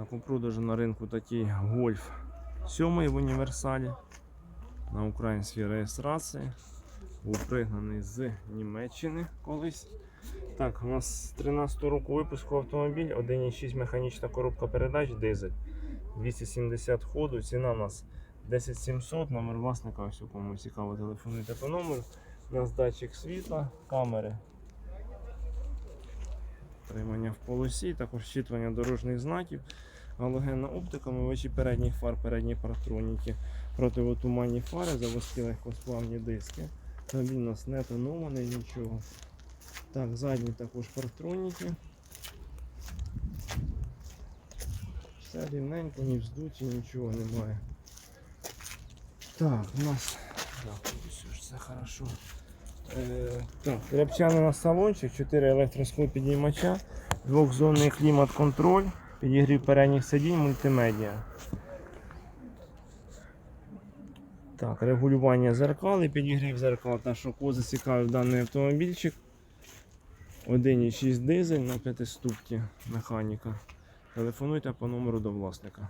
Так, у продажу на ринку такий гольф 7 в універсалі на українській реєстрації. Був пригнаний з Німеччини колись. Так, у нас 13 року випуску автомобіль, 1,6 механічна коробка передач, дизель. 270 ходу, ціна у нас 10700, номер власника, ось у кому цікаво, телефонуйте по номеру. У нас датчик світла, камери. Тримання в полосі, також щитування дорожніх знаків, галогенна оптика, мивачі передніх фар, передні партроніки, противотуманні фари, заводські легкосплавні диски. Автомобіль у нас не тонований, нічого. Так, задні також партроніки. Все рівненько, ні вздуті, нічого немає. Так, у нас. Так, все ж хорошо. Е, так, рябчаний на салончик, 4 електросход підіймача, двохзонний клімат-контроль, підігрів передніх сидінь, мультимедіа. Так, регулювання зеркал і підігрів зеркал. Та що кого зацікавив даний автомобільчик. 1,6 дизель на 5 ступці механіка. Телефонуйте по номеру до власника.